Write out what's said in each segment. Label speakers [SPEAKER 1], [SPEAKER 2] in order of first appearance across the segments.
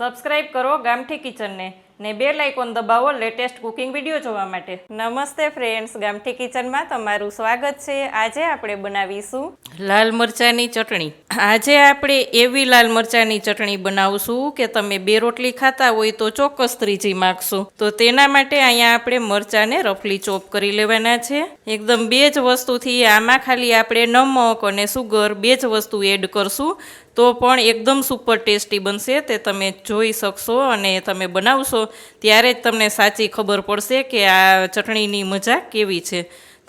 [SPEAKER 1] Subscribe કરો ગામઠી કિચનને ને બે લાઇકોન દબાવો લેટેસ્ટ કુકિંગ વીડિયો જોવા માટે. નમસ્તે ફ્રેન્ડ્સ, ગામઠી કિચનમાં તમારું સ્વાગત છે. આજે આપણે બનાવીશું લાલ મરચાંની ચટણી. આજે આપણે એવી લાલ મરચાંની ચટણી બનાવશું કે તમે બે રોટલી ખાતા હોય તો ચોક્કસ ત્રીજી માગશો. તો તેના માટે અહીંયા આપણે મરચાંને રફલી ચોપ કરી લેવાના છે. એકદમ બે જ વસ્તુથી આમાં ખાલી આપણે નમક અને સુગર બે જ વસ્તુ એડ કરશું. તો પણ એકદમ સુપર ટેસ્ટી બનશે, તે તમે જોઈ શકશો અને તમે બનાવશો, ત્યારે જ તમને સાચી ખબર પડશે કે આ ચટણીની મજા કેવી છે.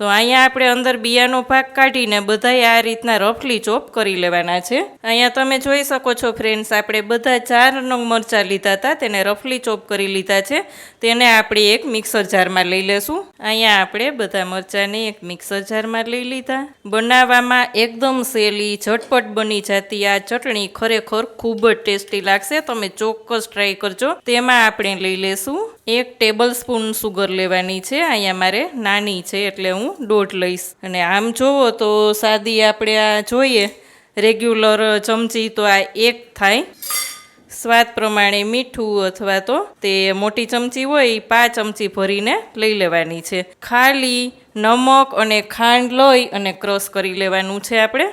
[SPEAKER 1] તો અહીંયા આપણે અંદર બિયાનો ભાગ કાઢીને બધાય આ રીતના રફલી ચોપ કરી લેવાના છે. અહીંયા તમે જોઈ શકો છો ફ્રેન્ડ્સ, આપણે બધા ચાર નંગ મરચાં લીધા હતા, તેને રફલી ચોપ કરી લીધા છે. તેને આપણે એક મિક્સર જારમાં લઈ લેશું. અહીંયા આપણે બધા મરચાંને એક મિક્સર જારમાં લઈ લીધા. બનાવવામાં એકદમ સહેલી ઝટપટ બની જતી આ ચટણી ખરેખર ખૂબ જ ટેસ્ટી લાગશે. તમે ચોક્કસ ટ્રાય કરજો. તેમાં આપણે લઈ લેશું. એક ટેબલ સ્પૂન સુગર લેવાની છે. અહીંયા મારે નાની છે એટલે હું દોઢ લઈશ. અને આમ જોવો તો સાદી આપણે આ જોઈએ. રેગ્યુલર ચમચી તો આ એક થાય. સ્વાદ પ્રમાણે મીઠું અથવા તો તે મોટી ચમચી હોય પાંચ ચમચી ભરીને લઈ લેવાની છે. ખાલી નમક અને ખાંડ લઈ અને ક્રશ કરી લેવાનું છે આપણે.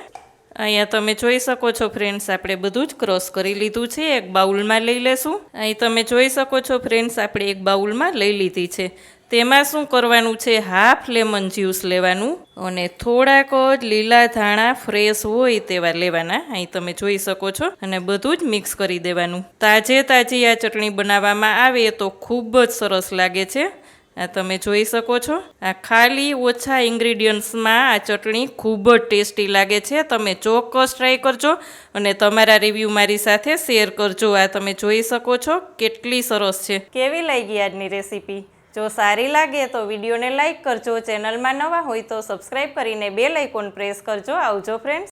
[SPEAKER 1] અહીંયા તમે જોઈ શકો છો ફ્રેન્ડ્સ આપણે બધું જ ક્રોસ કરી લીધું છે, એક બાઉલમાં લઈ લેશું. અહીં તમે જોઈ શકો છો ફ્રેન્ડ્સ આપણે એક બાઉલમાં લઈ લીધી છે. તેમાં શું કરવાનું છે? હાફ લેમન જ્યુસ લેવાનું અને થોડાક જ લીલા ધાણા ફ્રેશ હોય તેવા લેવાના. અહીં તમે જોઈ શકો છો અને બધું જ મિક્સ કરી દેવાનું. તાજે તાજી આ ચટણી બનાવવામાં આવે તો ખૂબ જ સરસ લાગે છે. આ તમે જોઈ શકો છો. આ ખાલી ઓછા ઇન્ગ્રીડિયન્ટ્સમાં આ ચટણી ખૂબ જ ટેસ્ટી લાગે છે. તમે ચોક્કસ ટ્રાય કરજો અને તમારા રિવ્યૂ મારી સાથે શેર કરજો. આ તમે જોઈ શકો છો કેટલી સરસ છે. કેવી લાગી આજની રેસીપી? જો સારી લાગે તો વિડીયોને લાઇક કરજો. ચેનલમાં નવા હોય તો સબસ્ક્રાઈબ કરીને બે લાઇકોન પ્રેસ કરજો. આવજો ફ્રેન્ડ્સ